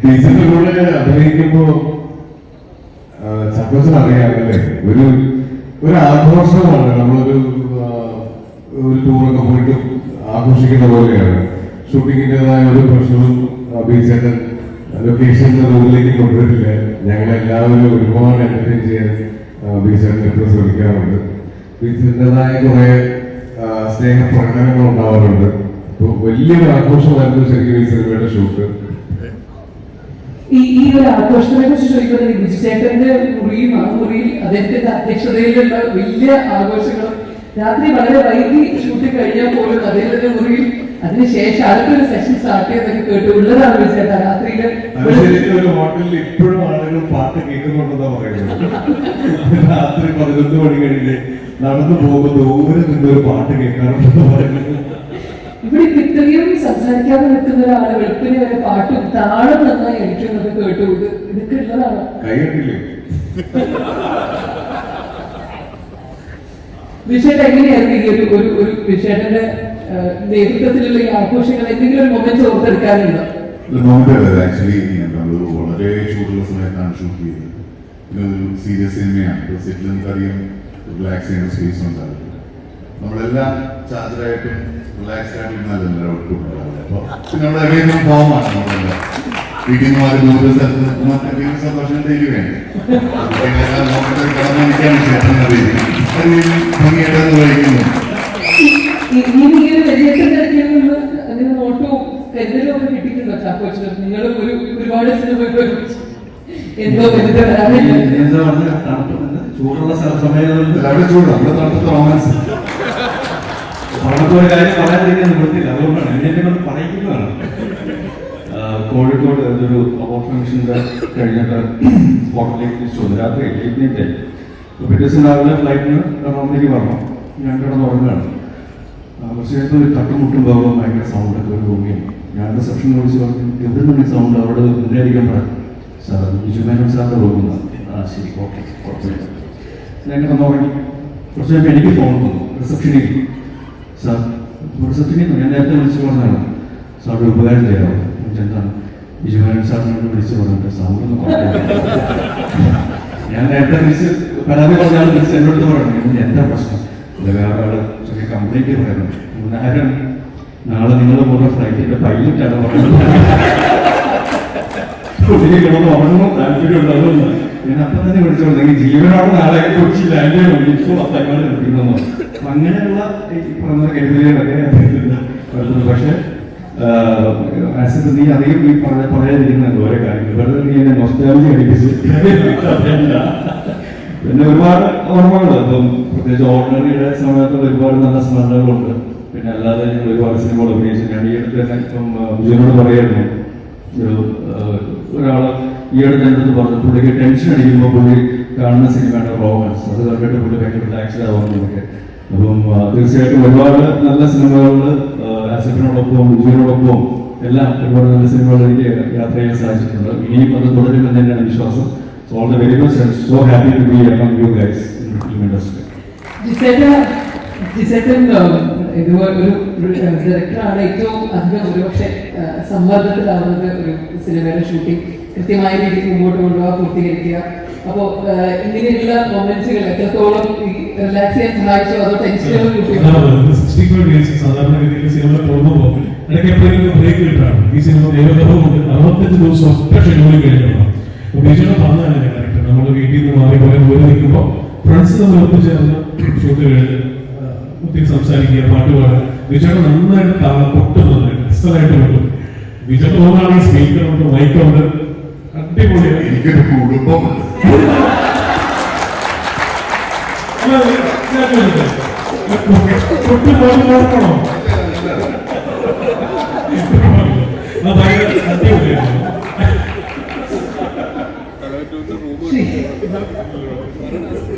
ടീച്ചറിന്റെ കൂടെ അഭിനയിക്കുമ്പോ സന്തോഷം അറിയാമല്ലേ ഒരു ഒരു ആഘോഷമാണ്. നമ്മളൊരു ഒരു ടൂറൊക്കെ പോയിട്ട് ആഘോഷിക്കുന്ന പോലെയാണ്. ഷൂട്ടിങ്ങിന്റെതായ ഒരു പ്രശ്നവും ബീച്ചേട്ടൻ ലൊക്കേഷന്റെ റൂമിലേക്ക് കൊണ്ടുവരില്ല. ഞങ്ങൾ എല്ലാവരും ഒരുപാട് എന്റർടൈൻ ചെയ്യാൻ ബീച്ചേട്ടൻ എപ്പോഴും ശ്രമിക്കാറുണ്ട്. ബീച്ചേട്ടന്റെതായ കുറേ സ്നേഹപ്രകടനങ്ങൾ ഉണ്ടാവാറുണ്ട്. അപ്പോൾ വലിയൊരു ആഘോഷമായിരുന്നു ശരിക്കും ഈ സിനിമയുടെ ഷൂട്ട് ഈ ഈ ഒരു ആഘോഷത്തെ കുറിച്ച് ചോദിക്കുന്നത് മുറിയും ആ മുറിയിൽ അദ്ദേഹത്തിന്റെ അധ്യക്ഷതയിലുള്ള വലിയ ആഘോഷങ്ങളും രാത്രി വളരെ വൈകി ഷൂട്ടിംഗ് കഴിഞ്ഞാൽ പോലും അദ്ദേഹത്തിന്റെ മുറിയിൽ അതിനുശേഷം അടുത്തൊരു സെഷൻ സ്റ്റാർട്ട് ചെയ്തൊക്കെ കേട്ടു ഉള്ളതാണ് ബിജുചേട്ട രാത്രിയിൽ ഹോട്ടലിൽ പറയുന്നത്. രാത്രി പതിനൊന്ന് മണി കഴിഞ്ഞ് നടന്നു പോകുന്ന ഒരു പാട്ട് കേൾക്കാറുണ്ടെന്ന് പറയുന്നത്. ഇവിടെ കിട്ടുകയും സംസാരിക്കാതെ നിൽക്കുന്ന ഒരാൾ വെളുപ്പിന് വരെ പാട്ടും താളം നന്നായി അടിക്കുന്നതൊക്കെ കേട്ടു. ഇത് ഇതൊക്കെ ഉള്ളതാണ്. വിഷയത്തെ എങ്ങനെയായിരുന്നു ഈ ഒരു ഒരു ഒരു വിഷയത്തിന്റെ നേതൃത്വത്തിലുള്ള ഈ ആഘോഷങ്ങൾ എന്തെങ്കിലും ഒരു മൊമെന്റ് ഓർത്തെടുക്കാനുണ്ടോ? നോമ്പല്ല ആക്ച്വലി നമ്മൾ വളരെ ചൂടുള്ള സമയത്താണ് ഷൂട്ട് ചെയ്തത്. പിന്നെ ഒരു സീരിയസ് സിനിമയാണ് സെറ്റിൽ നമുക്കറിയാം റിലാക്സ് ചെയ്യുന്ന സ്പേസ് ഉണ്ടാവില്ല. നമ്മളെല്ലാം ചാർജറായിട്ടും റിലാക്സ് ആയിട്ടും ഔട്ട്പുട്ട് ഉണ്ടാവില്ല അപ്പോൾ പിന്നെ നമ്മുടെ അവേദന ഫോമാണ് നമ്മളെല്ലാം. വീട്ടിൽ നിന്ന് മാറി ദൂരെ സ്ഥലത്ത് സന്തോഷം ഡെയിലി വേണ്ടേ ചേട്ടൻ നിങ്ങളും ഒരു ഒരുപാട് എന്തോ ചൂടുള്ള റൊമാൻസ് അവിടുത്തെ ഒരു കാര്യം പറയാതിരിക്കാൻ നിവൃത്തിയില്ല. അതുകൊണ്ടാണ് എന്നെ കൊണ്ട് പറയിക്കുന്നതാണ് കോഴിക്കോട് ഒരു അബോർഷൻ ഫംഗ്ഷന്റെ കഴിഞ്ഞിട്ട് സ്പോട്ടിലേക്ക് തിരിച്ചു രാത്രി എഴുതിയിട്ട് പിറ്റേ ദിവസം രാവിലെ ഫ്ലൈറ്റിന് എറണാകുളത്തേക്ക് പറഞ്ഞു ഞാൻ കിടന്ന് ഉറങ്ങുകയാണ്. പക്ഷേ ഒരു തട്ടുമുട്ടും ബഹളവും ഭയങ്കര സൗണ്ടൊക്കെ ഒരു ഭൂമിയാണ് ഞാൻ റിസപ്ഷൻ വിളിച്ച് പറഞ്ഞു എവിടെ നിന്ന് സൗണ്ട് അവിടെ മുന്നേറിക്കാൻ പറയാം സാർ ബിജുമേനോൻ സാറിന്റെ റൂമിൽ ആ ശരി ഓക്കെ കുഴപ്പമില്ല. ഞാൻ കിടന്ന് ഉറങ്ങി. കുറച്ച് കഴിഞ്ഞപ്പോൾ എനിക്ക് ഫോൺ വന്നു. റിസപ്ഷനിൽ സാർ നിന്ന് ഞാൻ നേരത്തെ വിളിച്ചു പറഞ്ഞതാണ്. ഒരു ഉപകാരം ചെയ്യാമോ എന്താണ് ബിജുമേനോൻ സാറിനോട് വിളിച്ചു പറഞ്ഞിട്ട് സൗണ്ട് ഞാൻ നേരത്തെ വിളിച്ച് പരാതി പറഞ്ഞാൽ വിളിച്ച് എന്നോട് പറഞ്ഞു എന്താ പ്രശ്നം? ഇത് വേറെ ആൾ ചെറിയ കംപ്ലൈന്റ് പറയുന്നു. നേരം നാളെ നിങ്ങൾ പോകുന്ന ഫ്ലൈറ്റിന്റെ പൈലറ്റാണ് പറഞ്ഞത്. കിടന്ന് ഉറങ്ങണം താല്പര്യം ഉണ്ടാകുന്നു ഞാൻ അപ്പം തന്നെ വിളിച്ചോളൂ ജീവനോട് നാളെ ലാൻഡ് ചെയ്യണം ഇപ്പോൾ പത്തങ്ങാട് നിൽക്കുന്നു അങ്ങനെയുള്ള ഈ പറഞ്ഞ കരുതലുകളൊക്കെ പക്ഷേ ആസിഡ് നീ അധികം ഈ പറഞ്ഞ പറയാതിരിക്കുന്ന ഓരോ കാര്യങ്ങൾ. വെറുതെ നീ എന്നെ നൊസ്റ്റാലജി അടിപ്പിച്ച് പിന്നെ ഒരുപാട് ഓർമ്മകൾ അപ്പം പ്രത്യേകിച്ച് ഓർഡിനറിയുടെ സമയത്തുള്ള ഒരുപാട് നല്ല സ്മരണകളുണ്ട്. പിന്നെ അല്ലാതെ ഞങ്ങൾ ഒരുപാട് സിനിമകൾ അഭിനയിച്ചു ഞാൻ ഈ അടുത്ത് തന്നെ ഇപ്പം വിജയനോട് പറയായിരുന്നു. ഒരാൾ ഈ അടുത്ത് എന്റെ അടുത്ത് പറഞ്ഞു പുള്ളിക്ക് ടെൻഷൻ അടിക്കുമ്പോൾ പുള്ളി കാണുന്ന സിനിമയാണ് റോമൻസ് അത് കണ്ടിട്ട് പുള്ളി ഭയങ്കര റിലാക്സ്ഡ് ആവുന്നതൊക്കെ അപ്പം തീർച്ചയായിട്ടും ഒരുപാട് നല്ല സിനിമകൾ ആസിഫിനോടൊപ്പം ഉജുവിനോടൊപ്പം എല്ലാം ഒരുപാട് നല്ല സിനിമകൾ എനിക്ക് യാത്ര ചെയ്യാൻ സാധിച്ചിട്ടുണ്ട്. ഇനിയും അത് തുടരുമെന്ന് തന്നെയാണ് വിശ്വാസം. So all the very best and so happy to be among you guys in film industry ജിസേട്ട ഒരു ഡയറക്ടറാണ് ഏറ്റവും അധികം ഒരുപക്ഷെ സമ്മർദ്ദത്തിലാവുന്നത് ഒരു സിനിമയുടെ ഷൂട്ടിംഗ് കൃത്യമായ രീതിയിൽ മുമ്പോട്ട് കൊണ്ടുപോകാൻ പൂർത്തീകരിക്കുക. അപ്പോൾ ഇങ്ങനെയുള്ള മൊമെന്റ്സുകൾ എത്രത്തോളം റിലാക്സ് ചെയ്യാൻ സഹായിച്ചോ അതോ ടെൻഷനുകൾ ഈ സിനിമ ദിവസം എന്റെ കറക്റ്റ് നമ്മൾ വീട്ടിൽ നിന്ന് മാറി പോയാൽ ഒരു നിൽക്കുമ്പോൾ ഫ്രണ്ട്സ് നമ്മൾ ഒത്തുചേർന്ന് ഷൂട്ട് കഴിഞ്ഞ് ഒത്തിരി സംസാരിക്കുക പാട്ട് പാടുക. വിജയം നന്നായിട്ട് പൊട്ട് നന്നായിട്ട് എക്സലായിട്ട് കൊട്ടും ഈ സ്പീക്കർ സ്പീക്കറുണ്ട് മൈക്കുണ്ട് അടിപൊളിയാണ്. എനിക്കൊരു കുടുംബമുണ്ട്? പൊട്ട് പാട്ട്